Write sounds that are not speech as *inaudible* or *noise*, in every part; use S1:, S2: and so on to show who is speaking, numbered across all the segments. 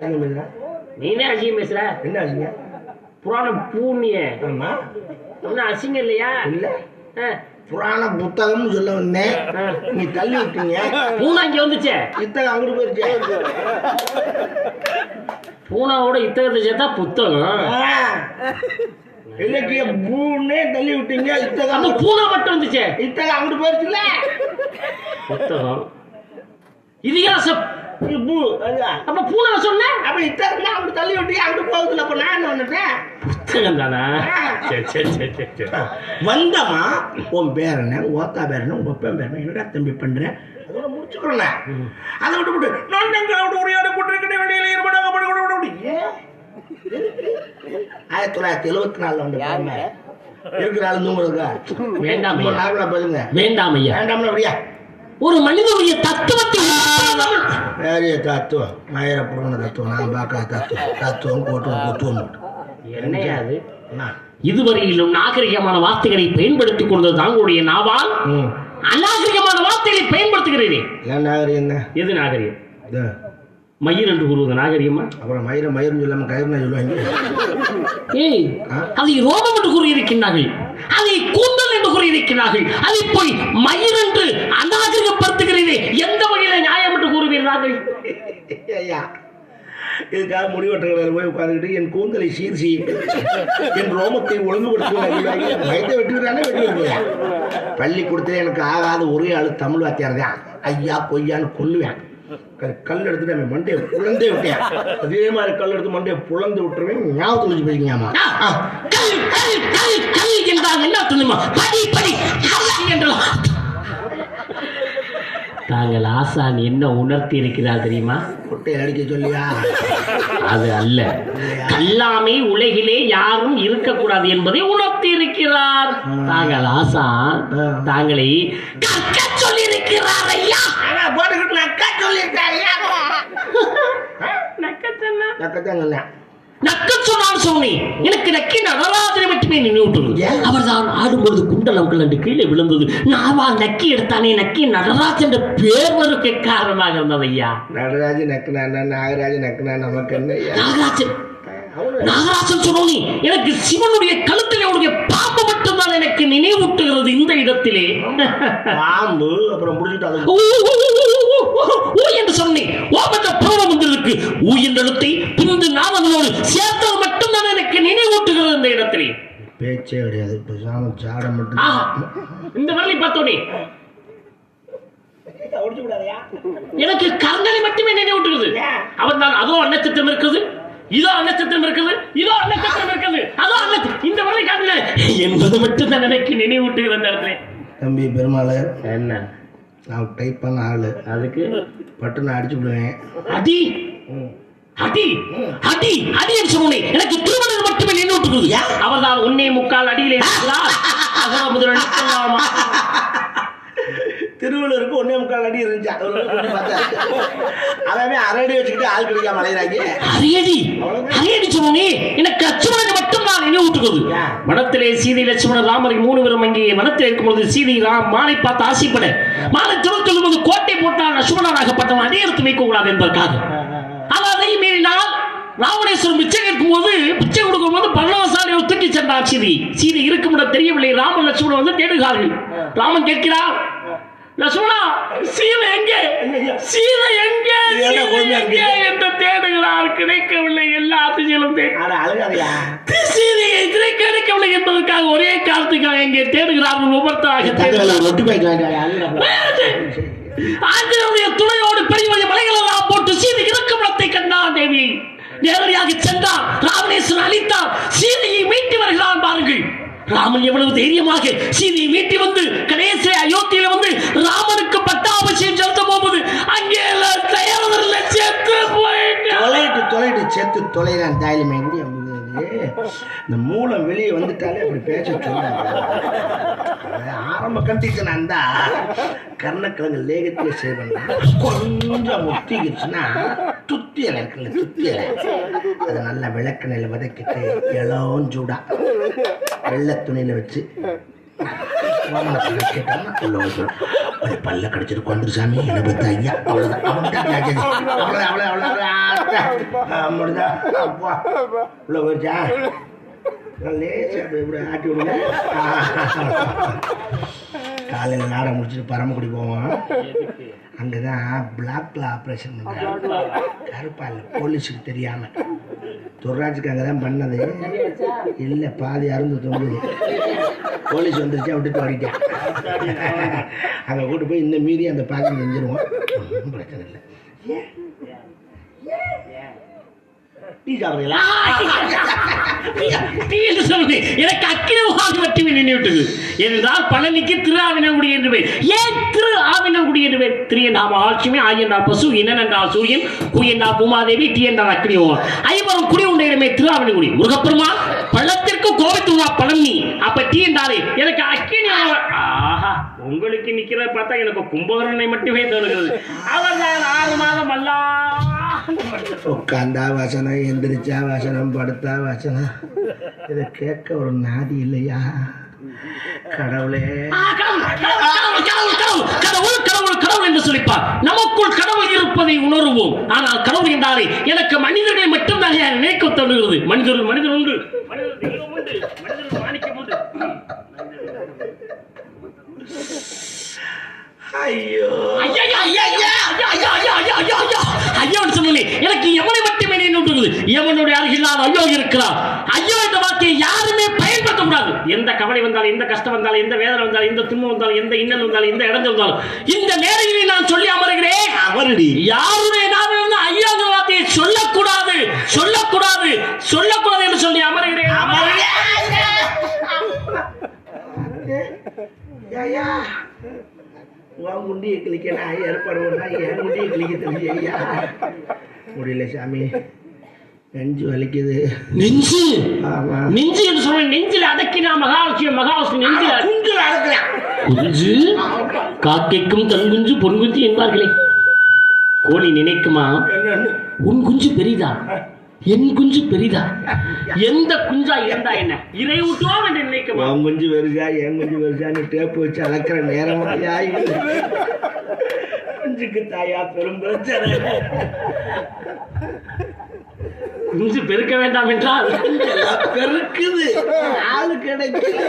S1: அசிங்கம் பேசுற?
S2: நீனே அசிங்கம் பேசுற?
S1: என்ன அசிங்கம்?
S2: புராணம் பூமிய.
S1: ஆமா.
S2: ஒன்னும் அசிங்கம் இல்லையா?
S1: இல்ல. புராண புத்தகம்னு சொல்ல வந்தேன். நீ தள்ளி விட்டீங்க.
S2: பூனை இங்க வந்துச்சே?
S1: புத்தகம் அங்கிட்டு போயிருச்சு.
S2: பூனாவோட இத்தகத்தை சேர்த்தா புத்தகம்.
S1: இலக்கிய பூன்னே தள்ளி விட்டீங்க. இத்தகம்
S2: பூனை மட்டும் வந்துச்சே?
S1: இத்தகம் அங்கிட்டு போயிருச்சுல
S2: புத்தகம். இதிகாசம். அப்ப பூனை சொன்ன
S1: அப்ப இத்தகம் அங்கிட்டு தள்ளி விட்டீங்க அங்கிட்டு போகுதுல அப்ப நான் என்ன
S2: புத்தகம் தானா? சரி சரி சரி சரி சரி
S1: வந்தமா உன் பேர் என்ன உன் ஓத்தா பேர் என்ன உங்க அப்பா பேர் என்னடா தம்பி பண்றேன் அதோட முடிச்சுக்கிறேன். அதை விட்டு விட்டு நான் எங்களை விட்டு உரையாட வெளியில இருப்படாங்க ஏன்? ஆயிரத்தி தொள்ளாயிரத்தி எழுபத்தி நாலுல வந்து பாருங்க இருக்கிற ஆளு நூறுக்கா
S2: வேண்டாம்
S1: பாருங்க
S2: வேண்டாம் ஐயா.
S1: வேண்டாம்ல அப்படியா.
S2: ஒரு மனிதனுடைய தத்துவத்தை
S1: வேறிய தத்துவம். மயிர புராண தத்துவம். நான் பார்க்காத தத்துவம். தத்துவம் போட்டுவோம் குத்துவம்
S2: என்னையா அது?
S1: என்ன?
S2: இதுவரையிலும் நாகரிகமான வார்த்தைகளை பயன்படுத்திக் கொண்டது தாங்களுடைய நாவால். அநாகரிகமான வார்த்தைகளை பயன்படுத்துகிறீரே.
S1: ஏன் நாகரிகம் என்ன?
S2: எது நாகரிகம்?
S1: இது.
S2: மயிர் என்று கூறுவது நாகரிகமா?
S1: அப்புறம் மயிர மயிரும் சொல்லாம கயிறுனா சொல்லுவாங்க.
S2: ஏய்? அதை ரோமம் என்று கூறியிருக்கின்றார்கள். அதை கூந்தல் என்று கூறியிருக்கிறார்கள் அதை போய் மயிர் என்று அநாகரிகப்படுத்துகிறீரே எந்த வகையில நியாயம் என்று கூறுவீர்கள்
S1: ஐயா இதுக்காக முடிவெட்டுகளில் போய் உட்காந்துக்கிட்டு என் கூந்தலை சீர் செய்யுங்கள். என் ரோமத்தை ஒழுங்குபடுத்துவாங்க வயத்தை வெட்டுக்கிறானே வெட்டி வைப்பேன் பள்ளிக்கூடத்தில் எனக்கு ஆகாத ஒரே ஆளு தமிழ் வாத்தியார் தான். ஐயா பொய்யான்னு கொல்லுவேன். கல் எடுத்துட்டு அவன் மண்டையை புலந்தே விட்டேன். அதே மாதிரி கல் எடுத்து மண்டையை புலந்து விட்டுருவேன் ஞாபகத்தில் வச்சு
S2: என்றால் என்ன படி படி என்றால் தாங்கள் ஆசான் என்ன உணர்த்தி இருக்கிறார் தெரியுமா?
S1: கொட்டையை அடிக்க சொல்லியா?
S2: அது அல்ல. கல்லாமை உலகிலே யாரும் இருக்கக்கூடாது என்பதை உணர்த்தி இருக்கிறார். தாங்கள் ஆசான் தாங்களை கற்க சொல்லி இருக்கிறார் ஐயா
S1: போட்டுக்கிட்டு நக்கா சொன்னேன்
S2: நக்க சொன்னி. எனக்கு நக்கி நடராஜனை மட்டுமே நினைவுற்றது
S1: ஏன்?
S2: அவர்தான் ஆடும்பொழுது குண்டலம் கலண்டு கீழே விழுந்தது. நாவா நக்கி எடுத்தானே நக்கி நடராஜ் என்ற பேர் வருக்க காரணமாக இருந்தது ஐயா.
S1: நடராஜ நக்குனா நாகராஜ நக்குனா நமக்கு என்ன ஐயா?
S2: நாகராஜன். நாகராஜன் சொன்னோனி எனக்கு சிவனுடைய கழுத்தில் அவனுடைய பாம்பு மட்டும்தான் எனக்கு நினைவூட்டுகிறது இந்த இடத்திலே.
S1: பாம்பு அப்புறம் முடிச்சுட்டு அது
S2: ஊ, என்று சொன்னேன். ஓமற்ற பூர்வம் வந்திருக்கு. ஊ என்ற எழுத்தை பிந்து நாமங்களோடு சேர்த்தது மட்டும்தான் எனக்கு நினைவூட்டுகிறது இந்த இடத்திலே.
S1: பேச்சே கிடையாது. பேசாம ஜாட மட்டும்
S2: இந்த வரலை பார்த்தோனே. எனக்கு கர்ணனை மட்டுமே நினைவூட்டுகிறது. அவன் தான் அதோ அன்னச்சத்திரம் இருக்குது. இதோ அன்னச்சத்திரம் இருக்குது. இதோ அன்னச்சத்திரம் இருக்குது. அதோ அன்ன இந்த வரலை காட்டல என்பது மட்டும் தான் எனக்கு நினைவூட்டுகிறது அந்த இடத்துல.
S1: தம்பி பெருமாள்.
S2: என்ன?
S1: நான் டைப் பண்ண ஆளு.
S2: அதுக்கு?
S1: பட்டுன்னு அடிச்சு விடுவேன்.
S2: அடி! அடி! அடி! அடி என்று சொன்னேன் எனக்கு திருமணம் மட்டுமே நினைவூட்டுகிறது அவர்தான் உன்னே முக்கால் அடியிலே *laughs* இருக்கிறார். அகர முதல் நிற்கலாமா
S1: திருவள்ளூருக்கு ஒன்னே முக்கால் அடி இருந்துச்சு. அது ஒரு கொஞ்சம் பார்த்தா. அவன் அரை அடி வச்சுக்கிட்டு ஆள் கிடைக்காம அலையிறாங்க.
S2: அரியடி? அரியடி சொன்னே எனக்கு லட்சுமணனை மட்டும் நான் நினைவூட்டுகிறது
S1: ஏன்?
S2: மனத்திலே சீதை லட்சுமணன் ராமரை மூணு பேரும் அங்கே மனத்தில் இருக்கும்போது சீதை ராம் மாலை பார்த்து ஆசைப்பட மாலை திரும்ப சொல்லும்போது கோட்டை போட்டால் லட்சுமணனாகப்பட்டவன் அதே எடுத்து வைக்க கூடாது என்பதற்காக ஆனால் அதை மீறினால் ராவணேஸ்வரன் பிச்சை கேட்கும் போது பிச்சை கொடுக்கும் போது பல்லவசாலையை தூக்கி சென்றார் சீதை. சீதை இருக்கும் இடம் தெரியவில்லை. ராமன் லட்சுமணன் வந்து தேடுகிறார்கள். ராமன் கேட்கிறார் லட்சுமணா சீதை எங்கே? சீதை எங்கே? எங்கே என்று தேடுகிறார் கிடைக்கவில்லை எல்லா
S1: அழுகாதையா?
S2: சீதையை கிடைக்கவில்லை என்பதற்காக ஒரே காரணத்துக்காக இங்கே தேடுகிறார்கள் ஒவ்வொருத்தராக ஆஞ்சநேயருடைய துணையோடு பெரிய பெரிய மலைகள் எல்லாம் போட்டு சீதை இருக்கும் இடத்தை கண்டான் தேவி. நேரடியாக சென்றான். ராவணேஸ்வரன் அழித்தான். சீதையை மீட்டு வருகிறான் பாருங்கள். ராமன் எவ்வளவு தைரியமாக சீதை மீட்டி வந்து கணேச அயோத்தியில வந்து ராமனுக்கு பட்டாபிஷேகம் செலுத்த போகுது அங்கே எல்லாம் தயாரில் செத்து போயிட்டு
S1: தொலைட்டு தொலைட்டு சேர்த்து தொலைறான் தாயிலுமே கூட இந்த மூலம் வெளியே வந்துட்டாலே அப்படி பேச சொன்னாங்க ஆரம்ப கண்டிஷன் அந்த கர்ணக்கிழங்கு லேகத்திலே செய்வாங்க கொஞ்சம் முத்திக்கிச்சுன்னா துத்தி இலை இருக்குல்ல துத்தி இலை அதை நல்லா விளக்கணையில் வதக்கிட்டு இளம் சூடா வெள்ளை துணியில வச்சு கேட்டான்னா பல்ல கடிச்சிட்டு வந்துரு சாமி என்ன பத்த ஐயா அவ்வளோதான் அவ்வளோ அவ்வளோ அவ்வளோ முடிஞ்சா அப்பா உள்ள போயிடுச்சா ஆட்டி விடுங்க காலையில் நாடை முடிச்சுட்டு பரமக்குடி போவோம் அங்கே தான் பிளாக்ல ஆப்ரேஷன் பண்ணுறாங்க கருப்பால் போலீஸுக்கு தெரியாமல் துர்ராஜுக்கு அங்கே தான் பண்ணது இல்லை பாதி அருந்து தொங்குது போலீஸ் வந்துருச்சு விட்டு ஓடிட்டேன் அதை கூட்டு போய் இந்த மீறி அந்த பாக்கம் செஞ்சிருவோம் ஒன்றும் பிரச்சனை இல்லை. டீ சாப்பிடுறீங்களா?
S2: டீ எனக்கு அக்கிரவாக மட்டுமே நினைவிட்டது. என்றால் பழனிக்கு திரு ஆவினங்குடி என்று பெயர். ஏன் திரு ஆவினங்குடி என்று பெயர்? திரு நாம் ஆட்சியுமே ஆயண்டா பசு இனநன்றா சூரியன் குயண்டா பூமாதேவி டி என்றால் அக்கிரியோ ஐவரும் குடி உண்டையிடமே திரு ஆவினங்குடி. முருகப்பெருமா பழத்திற்கு கோபித்துவா பழனி? அப்ப உங்களுக்கு நிக்கிறத பார்த்தா எனக்கு கும்பகரனை மட்டுமே தோணுகிறது. அவர்தான் ஆறு மாதம் அல்லா.
S1: உட்காந்தா வசனம் எந்திரிச்சா வசனம் படுத்தா வசனம். இதை கேட்க ஒரு நாதி இல்லையா? கடவுளே.
S2: கடவுள், கடவுள், கடவுள், கடவுள், கடவுள், கடவுள், கடவுள் என்று சொல்லிப்பார். நமக்குள் கடவுள் இருப்பதை உணர்வோம். ஆனால் கடவுள் என்றாலே எனக்கு மனிதர்களை மட்டும்தான் நினைக்க தோன்றுகிறது. மனிதர்கள் மனிதர் உண்டு மனிதர் தெய்வம் உண்டு மனிதர்கள் மாணிக்கம் உண்டு
S1: ஐயோ
S2: ஐயா, ஐயா, ஐயா, ஐயா, ஐயா, ஐயா, ஐயா, ஐயா, ஐயா, ஐயா. ஐயான்னு சொல்லலே எனக்கு எவனை மட்டுமே நினைவுகிறது எவனுடைய அருகில்லாத ஐயோ இருக்கிறார் ஐயோ என்ற வார்த்தையை யாருமே பயன்படுத்த கூடாது எந்த கவலை வந்தாலும் எந்த கஷ்டம் வந்தாலும் எந்த வேதனை வந்தாலும் எந்த துன்பம் வந்தாலும் எந்த இன்னல் வந்தாலும் எந்த வந்தாலும் இந்த நேரத்திலே நான் சொல்லி அமர்கிறேன்
S1: அவரடி
S2: யாருடைய நாவிலிருந்து ஐயாங்கிற வார்த்தையை சொல்லக்கூடாது சொல்லக்கூடாது சொல்லக்கூடாது என்று சொல்லி அமர்கிறேன்
S1: ஐயா உன் முண்டியை கிளிக்க நான் ஏற்பாடு பண்ணா என் முண்டியை கிளிக்க ஐயா. முடியல சாமி. நெஞ்சு வலிக்குது.
S2: நெஞ்சு?
S1: ஆமா.
S2: நெஞ்சு என்று சொல்ல நெஞ்சில் அடக்கினா மகாலட்சுமி மகாலட்சுமி நெஞ்சில்
S1: குஞ்சு அடக்கலாம்
S2: குஞ்சு? காக்கைக்கும் தன் குஞ்சு பொன் குஞ்சு என்பார்களே. கோழி நினைக்குமா? உன் குஞ்சு பெரிதா? என் குஞ்சு பெரிதா? எந்த குஞ்சா இருந்தா என்ன? இறை ஊட்டுவோம் என்று நினைக்குமா?
S1: உன் குஞ்சு வருஷா என் குஞ்சு வருஷான்னு டேப்பு வச்சு அளக்கிற நேரமாயா இது குஞ்சுக்கு தாயா பெரும் பிரச்சனை.
S2: குஞ்சு பெருக்க வேண்டாம் என்றால்?
S1: பெருக்குது. ஆளு கிடைக்கல.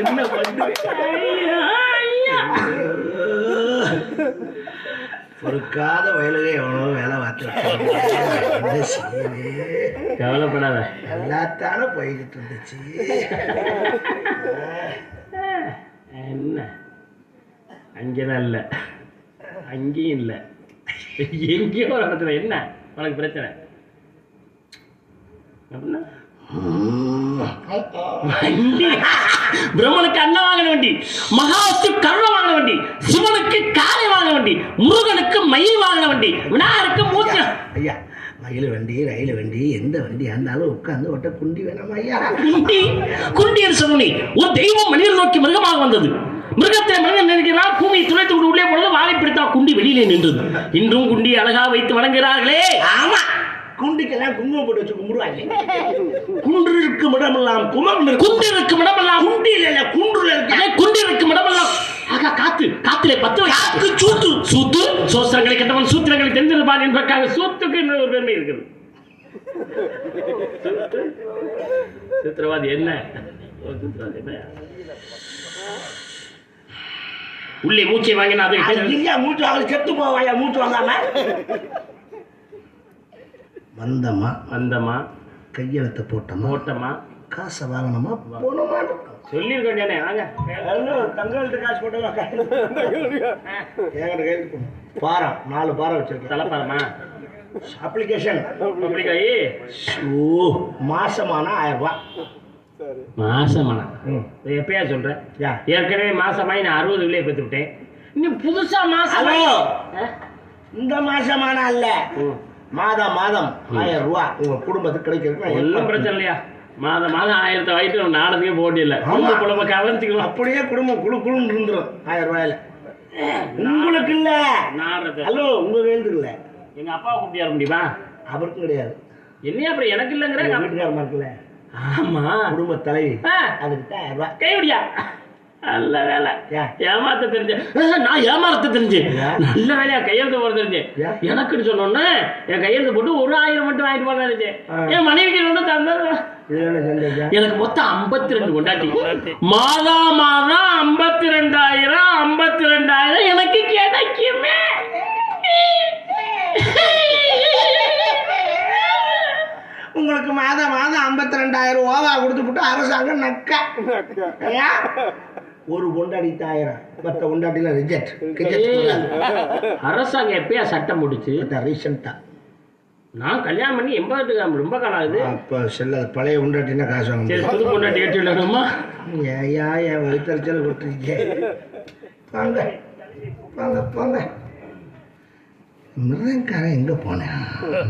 S1: என்ன பண்ணுவேன் பொறுக்காத வயலுகை எவனோ வேலை பார்த்து
S2: கவலைப்படாத.
S1: எல்லாத்தான போய்கிட்டு இருந்துச்சு.
S2: என்ன? அங்கேதான் இல்லை. அங்கேயும் இல்லை. எங்கேயோ ஒரு இடத்துல. என்ன? உனக்கு பிரச்சனை? அப்படின்னா? வண்டி. பிரம்மனுக்கு அண்ணன் வாங்கின வண்டி. மகாவுக்கு கருணை வாங்கின வண்டி சிவனுக்கு காளை வாங்கின வண்டி முருகனுக்கு மயில் வாங்கின வண்டி விநாயகருக்கு மூச்சு.
S1: ஐயா மயில் வண்டி ரயில் வண்டி எந்த வண்டியா இருந்தாலும் உட்காந்து ஒட்ட குண்டி வேணாமா ஐயா?
S2: குண்டி? குண்டி என்று சொன்னி ஒரு தெய்வம் மனிதன் நோக்கி மிருகமாக வந்தது. மிருகத்தை மனிதன் நினைக்கிறார் பூமியை துளைத்து விட்டு உள்ளே பொழுது வாழை பிடித்தா குண்டி வெளியிலே நின்றது. இன்றும் குண்டி அழகா வைத்து வணங்குகிறார்களே.
S1: ஆமா குண்டிக்கெல்லாம் குங்குமம் போட்டு வச்சு கும்பிடுவாங்க குன்று இருக்கும் இடமெல்லாம் குமரன் இருக்கும்
S2: குண்டு இருக்கும் இடமெல்லாம்
S1: குண்டி இல்ல குன்றுல இருக்க?
S2: அதே குண்டு இருக்கும் இடமெல்லாம் காத்து காத்திலே பத்து காத்து சூத்து. சூத்து சோஸ்திரங்களை கண்டவன் சூத்திரங்களை தெரிந்திருப்பான் என்பதற்காக சூத்துக்கு இன்னொரு ஒரு பெருமை இருக்குது. சூத்து? சூத்திரவாதி என்ன? உள்ளே மூச்சை வாங்கினா அது
S1: ஐயா மூச்சு வாங்கல செத்து போவாயா மூச்சு வாங்காம? வந்தம்மா
S2: வந்தமா?
S1: கையெழுத்த போட்டோமா?
S2: ஓட்டமா
S1: காசை வாங்கணுமா? போனோமா
S2: சொல்லியிருக்கேன் வாங்க.
S1: தங்கள்கிட்ட காசு போடணும். பாரம் நாலு பாரம் வச்சிருக்கேன்.
S2: தலைப்பாரமா
S1: அப்ளிகேஷன் மாசமான ஆயிரம் ரூபாய்
S2: மாசமானா. எப்பயா சொல்ற?
S1: யா.
S2: ஏற்கனவே மாசமாயி நான் அறுபது உள்ளே பெற்று விட்டேன் இன்னும் புதுசா மாசம்
S1: ஹலோ! இந்த மாசமான அல்ல. மாதம் மாதம் ஆயிரம் ரூபாய் உங்க குடும்பத்துக்கு கிடைக்கிறது
S2: ஒன்றும் பிரச்சனை இல்லையா? மாதம் மாதம் ஆயிரத்தை வாங்கிட்டு ஒரு நாடகமே போட்டி இல்லை. குடும்ப குழம்ப கவனிச்சுக்கலாம்
S1: அப்படியே குடும்பம் குழு குழுன்னு இருந்துரும். ஆயிரம் ரூபாயில. உங்களுக்கு இல்ல.
S2: நாடுறது
S1: ஹலோ உங்க கையெழுத்துக்கு இல்ல.
S2: எங்க அப்பா கூப்பிட்டு வர முடியுமா?
S1: அவருக்கும் கிடையாது.
S2: என்னையா அப்புறம் எனக்கு இல்லைங்கிற?
S1: வீட்டுக்காரமா இருக்குல்ல.
S2: ஆமா.
S1: குடும்ப தலைவி.
S2: ஆ,
S1: அதுக்கு தான் ஆயிரம் ரூபாய்.
S2: கைவிடியா நல்ல வேலை? ஏமாத்த தெரிஞ்ச. ஆஹ், நான் ஏமாத்த தெரிஞ்சு.
S1: ஏன்?
S2: நல்ல வேலையா கையெழுத்து போட தெரிஞ்சு? எனக்குன்னு சொன்னோன்னே என் கையெழுத்து போட்டு ஒரு ஆயிரம் மட்டும் வாங்கிட்டு போட நினைச்சேன்
S1: ஆ.
S2: என் மனைவிக்கு ஒன்று தந்தது எனக்கு மொத்தம் ஐம்பத்தி ரெண்டு. கொண்டாட்டி மாதா மாதம் ஐம்பத்தி ரெண்டாயிரம் ஐம்பத்தி ரெண்டாயிரம் எனக்கு கிடைக்குமே.
S1: உங்களுக்கு மாதம் மாதம் ஐம்பத்தி ரெண்டாயிரம் ஓவா கொடுத்து விட்டு அரசாங்கம் நக்க. ஒரு கொண்டாடி ஆயிரம் மற்ற கொண்டாட்டில ரிஜெக்ட்
S2: அரசாங்கம் எப்பயா சட்டம் முடிச்சு
S1: ரீசெண்டா
S2: நான் கல்யாணம் பண்ணி எண்பது ரொம்ப காலம் ஆகுது.
S1: அப்போ செல்ல பழைய கொண்டாட்டினா காசு வாங்க
S2: புது கொண்டாட்டி ஏற்றி விடணுமா?
S1: ஏயா என் வயிற்றுச்சல் விட்டுருக்கே வாங்க வாங்க போங்க மிருதங்காரன் எங்கே போனேன்?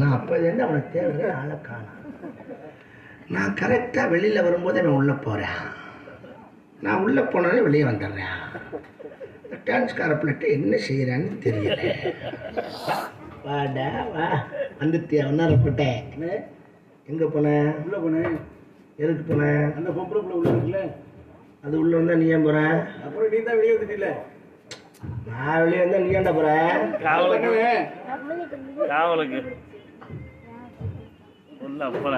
S1: நான் அப்போலேருந்து அவனை தேடுறேன் ஆளை காணோம். நான் கரெக்டாக வெளியில் வரும்போது அவன் உள்ளே போகிறேன் நான் உள்ளே போனோடனே வெளியே வந்துடுறேன். டான்ஸ்கார பிள்ளைட்டு என்ன செய்கிறான்னு தெரியல. வாடா வா. வந்துட்டியா ஒன்னாரப்பட்டேன் எங்கே போனேன்
S3: உள்ள போனேன்
S1: எதுக்கு போனேன்
S3: அந்த பொம்பளை புள்ள உள்ள இருக்குல்ல.
S1: அது உள்ள வந்தா நீ ஏன் போற?
S3: அப்புறம் நீ தான் வெளியே வந்துட்டில
S1: நான் வெளியே வந்தா நீ ஏன்டா போற?
S3: பண்ணுவேன்
S4: காவலுக்கு. உள்ள போல.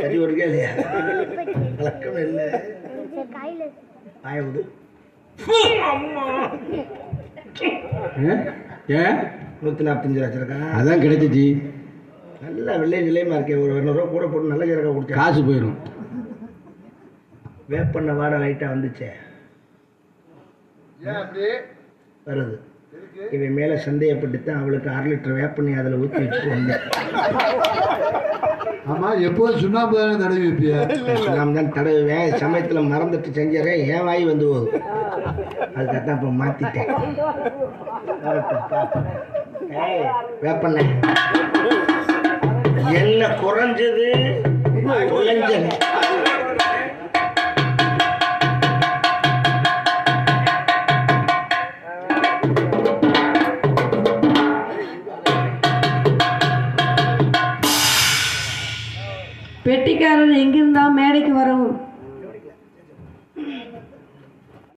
S1: சரி ஒரு இல்லையா? வழக்கம் இல்லை ஆயவுது
S3: ஏன்?
S1: நூற்றி நாற்பத்தஞ்சு வச்சிருக்கான்
S3: அதான் கிடைச்சிச்சு.
S1: நல்ல வில்லேஜ் நிலையமா இருக்கேன் ஒரு இரநூறுவா கூட போட்டு நல்ல ஜீரகம் குடிச்சேன்
S3: காசு போயிடும்
S1: வேப்பண்ண வாடை லைட்டாக வந்துச்சே. வருது. இவன் மேலே சந்தேகப்பட்டு தான் அவளுக்கு அரை லிட்டர் வேப்பண்ணி அதில் ஊற்றி வச்சுட்டு வந்தேன்.
S5: ஆமா எப்போதும் சுண்ணாம்பு தானே தடவி வைப்பிய?
S1: நான் தான் தடவுவேன் சமயத்தில் மறந்துட்டு செஞ்சிடறேன். ஏன் வாய் வந்து போகுது அதுக்காகத்தான் இப்போ மாற்றிட்டேன் வேப்பண்ண என்ன குறைஞ்சது?